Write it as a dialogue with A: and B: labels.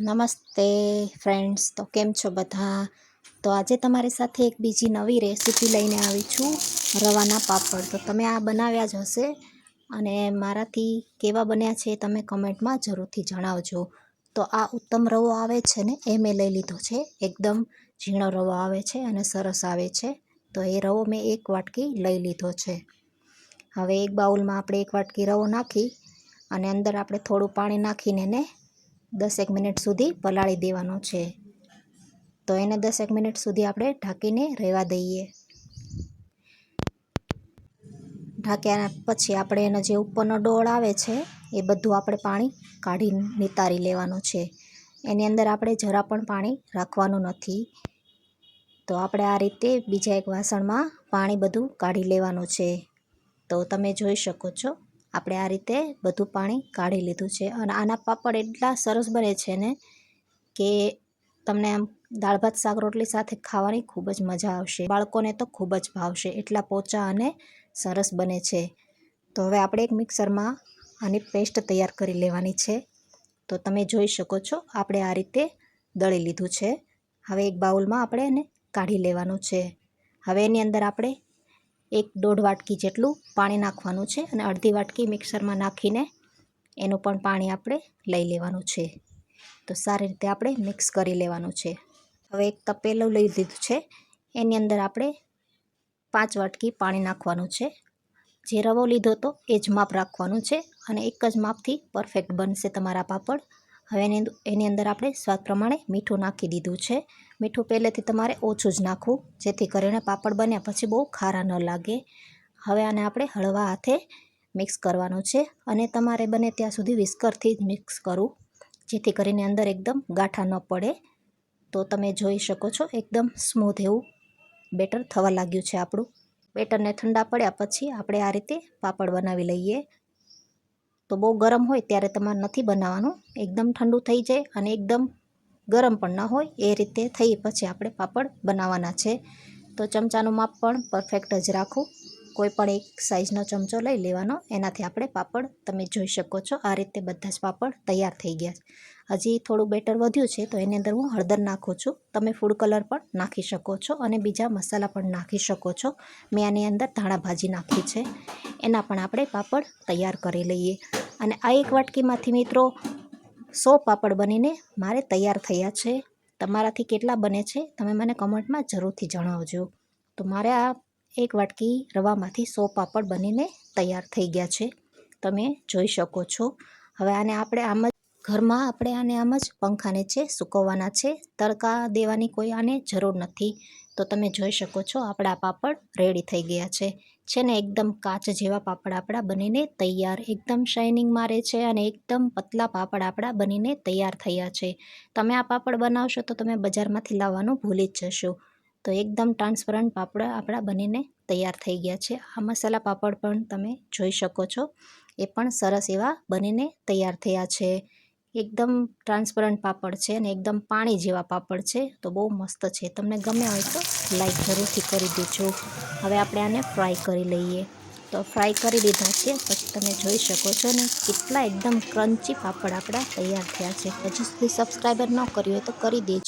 A: નમસ્તે ફ્રેન્ડ્સ, તો કેમ છો બધા? તો આજે તમારી સાથે એક બીજી નવી રેસીપી લઈને આવી છું, રવાના પાપડ. તો તમે આ બનાવ્યા જ હશે અને મારાથી કેવા બન્યા છે તમે કમેન્ટમાં જરૂરથી જણાવજો. તો આ ઉત્તમ રવો આવે છે ને, એ મેં લઈ લીધો છે. એકદમ ઝીણો રવો આવે છે અને સરસ આવે છે. તો એ રવો મેં એક વાટકી લઈ લીધો છે. હવે એક બાઉલમાં આપણે એક વાટકી રવો નાખી અને અંદર આપણે થોડું પાણી નાખીને એને દસેક મિનિટ સુધી પલાળી દેવાનો છે. તો એને દસેક મિનિટ સુધી આપણે ઢાંકીને રહેવા દઈએ. ઢાંક્યા પછી આપણે એનો જે ઉપરનો ડોળ આવે છે, એ બધું આપણે પાણી કાઢી નિતારી લેવાનું છે. એની અંદર આપણે જરા પણ પાણી રાખવાનું નથી. તો આપણે આ રીતે બીજા એક વાસણમાં પાણી બધું કાઢી લેવાનું છે. તો તમે જોઈ શકો છો. આપણે આ રીતે બધું પાણી કાઢી લીધું છે. અને આના પાપડ એટલા સરસ બને છે ને કે તમને આમ દાળ ભાત, શાક, રોટલી સાથે ખાવાની ખૂબ જ મજા આવશે. બાળકોને તો ખૂબ જ ભાવશે. એટલા પોચા અને સરસ બને છે. તો હવે આપણે એક મિક્સરમાં આની પેસ્ટ તૈયાર કરી લેવાની છે. તો તમે જોઈ શકો છો, આપણે આ રીતે દળી લીધું છે. હવે એક બાઉલમાં આપણે એને કાઢી લેવાનું છે. હવે એની અંદર આપણે એક દોઢ વાટકી જેટલું પાણી નાખવાનું છે અને અડધી વાટકી મિક્સરમાં નાખીને એનું પણ પાણી આપણે લઈ લેવાનું છે. તો સારી રીતે આપણે મિક્સ કરી લેવાનું છે. હવે એક તપેલું લઈ લીધું છે. એની અંદર આપણે પાંચ વાટકી પાણી નાખવાનું છે. જે રવો લીધો હતો એ જ માપ રાખવાનું છે અને એક જ માપથી પરફેક્ટ બનશે તમારા પાપડ. હવે એની એની અંદર આપણે સ્વાદ પ્રમાણે મીઠું નાખી દીધું છે. મીઠું પહેલેથી તમારે ઓછું જ નાખવું, જેથી કરીને પાપડ બન્યા પછી બહુ ખારા ન લાગે. હવે આને આપણે હળવા હાથે મિક્સ કરવાનું છે અને તમારે બને ત્યાં સુધી વિસ્કરથી જ મિક્સ કરવું, જેથી કરીને અંદર એકદમ ગાંઠા ન પડે. તો તમે જોઈ શકો છો એકદમ સ્મૂથ એવું બેટર થવા લાગ્યું છે આપણું. બેટરને ઠંડા પડ્યા પછી આપણે આ રીતે પાપડ બનાવી લઈએ. તો બહુ ગરમ હોય ત્યારે તમારે નથી બનાવવાનું. એકદમ ઠંડુ થઈ જાય અને એકદમ ગરમ પણ ન હોય, એ રીતે થઈ પછી આપણે પાપડ બનાવવાના છે. તો ચમચાનું માપ પણ પરફેક્ટ જ રાખવું કોઈ પણ એક સાઇઝનો ચમચો લઈ લેવાનો. એનાથી આપણે પાપડ તમે જોઈ શકો છો. આ રીતે બધા જ પાપડ તૈયાર થઈ ગયા હજી થોડું બેટર વધ્યું છે, તો એની અંદર હું હળદર નાખું છું. તમે ફૂડ કલર પણ નાખી શકો છો અને બીજા મસાલા પણ નાખી શકો છો. મેં આની અંદર ધાણા ભાજી નાખી છે. એના પણ આપણે પાપડ તૈયાર કરી લઈએ. અને આ એક વાટકીમાંથી મિત્રો સો પાપડ બનીને મારે તૈયાર થયા છે. તમારાથી કેટલા બને છે, તમે મને કમેન્ટમાં જરૂરથી જણાવજો. તો મારે આ એક વાટકી રવામાંથી સો પાપડ બનીને તૈયાર થઈ ગયા છે. તમે જોઈ શકો છો. હવે આને આપણે આમ જ ઘરમાં આપણે આને આમ જ પંખાને છે સૂકવવાના છે. તડકા દેવાની કોઈ આને જરૂર નથી. તો તમે જોઈ શકો છો આપણા પાપડ રેડી થઈ ગયા છે. છે ને એકદમ કાચ જેવા પાપડ આપણા બનીને તૈયાર. એકદમ શાઇનિંગ મારે છે અને એકદમ પતલા પાપડ આપણા બનીને તૈયાર થયા છે. તમે આ પાપડ બનાવશો તો તમે બજારમાંથી લાવવાનું ભૂલી જ જશો. તો એકદમ ટ્રાન્સપરન્ટ પાપડ આપણા બનીને તૈયાર થઈ ગયા છે. આ મસાલા પાપડ પણ તમે જોઈ શકો છો. એ પણ સરસ એવા બનીને તૈયાર થયા છે. એકદમ ટ્રાન્સપરન્ટ પાપડ છે અને એકદમ પાણી જેવા પાપડ છે, તો બહુ મસ્ત છે. તમને ગમે હોય તો લાઈક જરૂરથી કરી દેજો. હવે આપણે આને ફ્રાય કરી લઈએ. તો ફ્રાય કરી લીધા છે, પછી તમે જોઈ શકો છો ને કેટલા એકદમ ક્રન્ચી પાપડ આપણા તૈયાર થયા છે. હજી સુધી સબસ્ક્રાઈબર ન કર્યું હોય તો કરી દેજો.